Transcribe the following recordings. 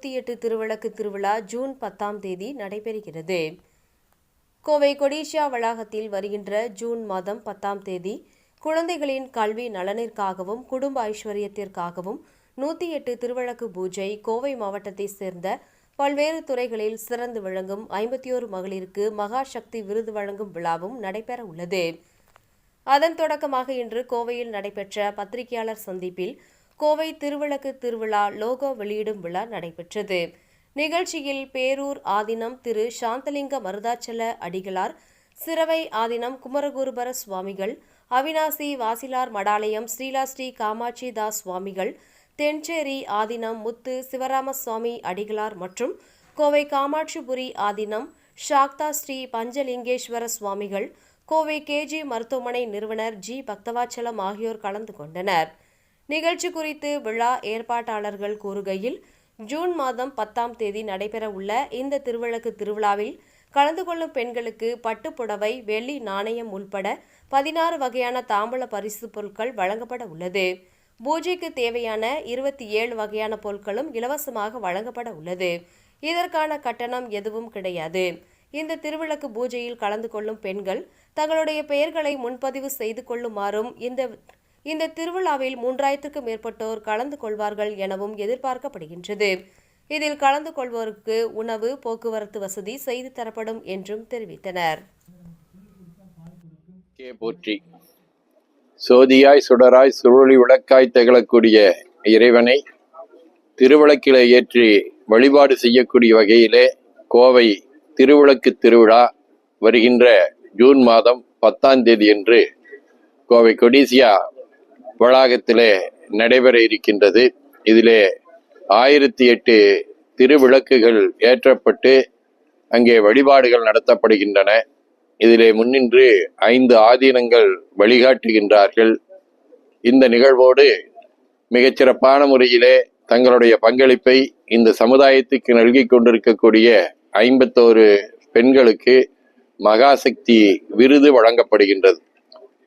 இருபத்தி எட்டு திருவிளக்கு திருவிழா ஜூன் பத்தாம் தேதி நடைபெறுகிறது. கோவை கொடிஷியா வளாகத்தில் வருகின்ற ஜூன் மாதம் பத்தாம் தேதி குழந்தைகளின் கல்வி நலனிற்காகவும் குடும்ப ஐஸ்வர்யத்திற்காகவும் நூற்றி எட்டு திருவிளக்கு பூஜை கோவை மாவட்டத்தைச் சேர்ந்த பல்வேறு துறைகளில் சிறந்து விளங்கும் ஐம்பத்தி ஓரு மகளிருக்கு மகா சக்தி விருது வழங்கும் விழாவும் நடைபெற உள்ளது. அதன் தொடக்கமாக இன்று கோவையில் நடைபெற்ற பத்திரிகையாளர் சந்திப்பில் கோவை திருவிளக்கு திருவிழா லோகோ வெளியிடும் விழா நடைபெற்றது. நிகழ்ச்சியில் பேரூர் ஆதீனம் திரு சாந்தலிங்க மருதாச்சல அடிகளார் சிறவை ஆதீனம் குமரகுருபர சுவாமிகள் அவினாசி வாசிலார் மடாலயம் ஸ்ரீலாஸ்ரீ காமாட்சி தாஸ் சுவாமிகள் தென்சேரி ஆதீனம் முத்து சிவராமசுவாமி அடிகளார் மற்றும் கோவை காமாட்சிபுரி ஆதீனம் ஷாக்தா ஸ்ரீ பஞ்சலிங்கேஸ்வர சுவாமிகள் கோவை கேஜி மருத்துவமனை நிறுவனர் ஜி பக்தவாச்சலம் ஆகியோர் கலந்து கொண்டனர். நிகழ்ச்சி குறித்து விழா ஏற்பாட்டாளர்கள் கூறுகையில் ஜூன் மாதம் பத்தாம் தேதி நடைபெற உள்ள இந்த திருவிளக்கு திருவிழாவில் கலந்து கொள்ளும் பெண்களுக்கு பட்டுப்புடவை வெள்ளி நாணயம் உள்பட பதினாறு வகையான தாம்பூல பரிசு பொருட்கள் வழங்கப்பட உள்ளது. பூஜைக்கு தேவையான இருபத்தி ஏழு வகையான பொருட்களும் இலவசமாக வழங்கப்பட உள்ளது. இதற்கான கட்டணம் எதுவும் கிடையாது. இந்த திருவிளக்கு பூஜையில் கலந்து கொள்ளும் பெண்கள் தங்களுடைய பெயர்களை முன்பதிவு செய்து கொள்ளுமாறும் இந்த இந்த திருவிழாவில் மூன்றாயிரத்துக்கும் மேற்பட்டோர் கலந்து கொள்வார்கள் எனவும் எதிர்பார்க்கப்படுகின்றது. இதில் கலந்து கொள்வோருக்கு உணவு போக்குவரத்து வசதி செய்து தரப்படும் என்றும் தெரிவித்தனர். கே போற்றி. சோதியாய் சுடராய் சுருளி விளக்காய் திகழக்கூடிய இறைவனை திருவிளக்கிலே ஏற்றி வழிபாடு செய்யக்கூடிய வகையிலே கோவை திருவிளக்கு திருவிழா வருகின்ற ஜூன் மாதம் பத்தாம் தேதி என்று கோவை கொடிசியா வளாகத்திலே நடைபெற இருக்கின்றது. இதிலே ஆயிரத்தி எட்டு திருவிளக்குகள் ஏற்றப்பட்டு அங்கே வழிபாடுகள் நடத்தப்படுகின்றன. இதிலே முன்னின்று ஐந்து ஆதீனங்கள் வழிகாட்டுகின்றார்கள். இந்த நிகழ்வோடு மிகச்சிறப்பான முறையிலே தங்களுடைய பங்களிப்பை இந்த சமுதாயத்துக்கு நல்கி கொண்டிருக்கக்கூடிய ஐம்பத்தோரு பெண்களுக்கு மகாசக்தி விருது வழங்கப்படுகின்றது.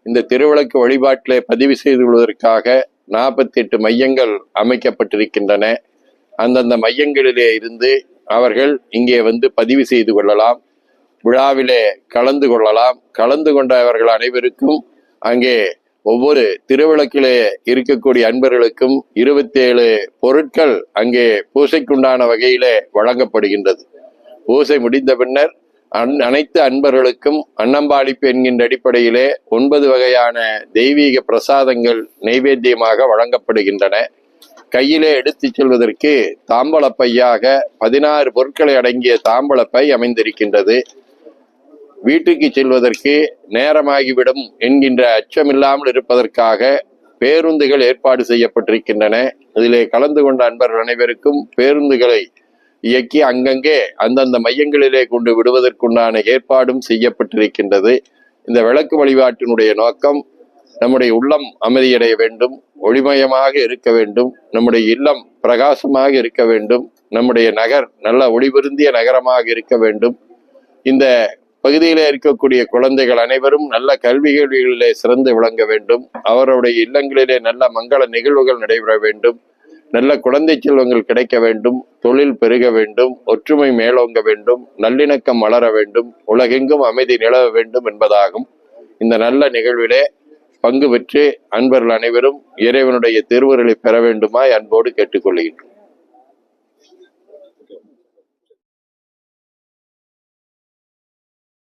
இந்த திருவிளக்கு வழிபாட்டிலே பதிவு செய்து கொள்வதற்காக நாற்பத்தி எட்டு மையங்கள் அமைக்கப்பட்டிருக்கின்றன. அந்தந்த மையங்களிலே இருந்து அவர்கள் இங்கே வந்து பதிவு செய்து கொள்ளலாம். விழாவிலே கலந்து கொள்ளலாம். கலந்து கொண்டவர்கள் அனைவருக்கும் அங்கே ஒவ்வொரு திருவிளக்கிலே இருக்கக்கூடிய அன்பர்களுக்கும் இருபத்தேழு பொருட்கள் அங்கே பூசைக்குண்டான வகையிலே வழங்கப்படுகின்றது. பூசை முடிந்த பின்னர் அன் அனைத்து அன்பர்களுக்கும் அன்னம்பாளிப்பு என்கின்ற அடிப்படையிலே ஒன்பது வகையான தெய்வீக பிரசாதங்கள் நைவேத்தியமாக வழங்கப்படுகின்றன. கையிலே எடுத்துச் செல்வதற்கு தாம்பளப்பையாக பதினாறு பொருட்களை அடங்கிய தாம்பளப்பை அமைந்திருக்கின்றது. வீட்டுக்கு செல்வதற்கு நேரமாகிவிடும் என்கின்ற அச்சமில்லாமல் இருப்பதற்காக பேருந்துகள் ஏற்பாடு செய்யப்பட்டிருக்கின்றன. இதிலே கலந்து கொண்ட அன்பர்கள் அனைவருக்கும் பேருந்துகளை இயக்கி அங்கங்கே அந்தந்த மையங்களிலே கொண்டு விடுவதற்குண்டான ஏற்பாடும் செய்யப்பட்டிருக்கின்றது. இந்த விளக்கு வழிபாட்டினுடைய நோக்கம் நம்முடைய உள்ளம் அமைதியடைய வேண்டும் ஒளிமயமாக இருக்க வேண்டும் நம்முடைய இல்லம் பிரகாசமாக இருக்க வேண்டும் நம்முடைய நகர் நல்ல ஒளிபிருந்திய நகரமாக இருக்க வேண்டும். இந்த பகுதியில் இருக்கக்கூடிய குழந்தைகள் அனைவரும் நல்ல கல்வி கேள்விகளிலே சிறந்து விளங்க வேண்டும். அவருடைய இல்லங்களிலே நல்ல மங்கள நிகழ்வுகள் நடைபெற வேண்டும். நல்ல குழந்தை செல்வங்கள் கிடைக்க வேண்டும் தொழில் பெருக வேண்டும் ஒற்றுமை மேலோங்க வேண்டும் நல்லிணக்கம் வளர வேண்டும் உலகெங்கும் அமைதி நிலவ வேண்டும் என்பதாகும். இந்த நல்ல நிகழ்விலே பங்கு பெற்று அன்பர்கள் அனைவரும் இறைவனுடைய திருவுருளை பெற வேண்டுமாய் அன்போடு கேட்டுக்கொள்கின்றோம்.